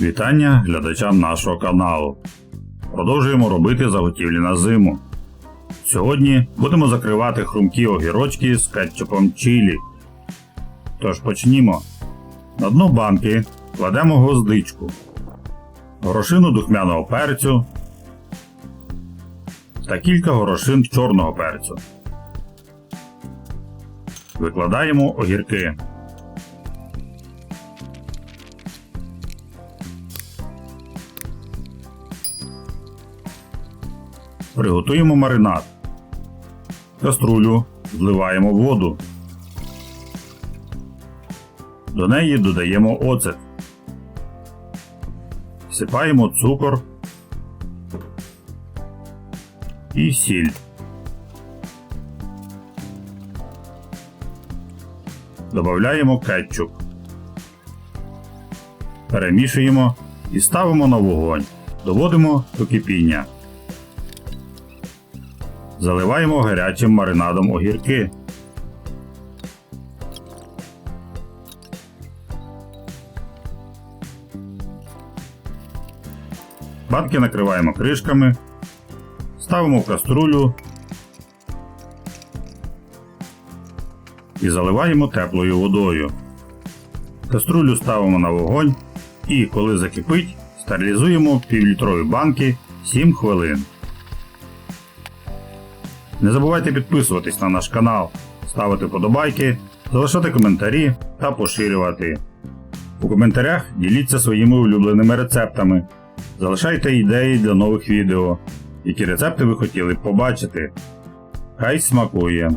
Вітання глядачам нашого каналу. Продовжуємо робити заготівлі на зиму. Сьогодні будемо закривати хрумкі огірочки з кетчупом чилі. Тож почнімо. На дно банки кладемо гвоздичку, горошину духмяного перцю та кілька горошин чорного перцю. Викладаємо огірки. Приготуємо маринад. Каструлю зливаємо воду. До неї додаємо оцет. Всипаємо цукор і сіль. Додаємо кетчуп. Перемішуємо і ставимо на вогонь. Доводимо до кипіння. Заливаємо гарячим маринадом огірки. Банки накриваємо кришками, ставимо в каструлю і заливаємо теплою водою. Каструлю ставимо на вогонь і, коли закипить, стерилізуємо півлітрові банки 7 хвилин. Не забувайте підписуватись на наш канал, ставити вподобайки, залишати коментарі та поширювати. У коментарях діліться своїми улюбленими рецептами. Залишайте ідеї для нових відео, які рецепти ви хотіли б побачити. Хай смакує!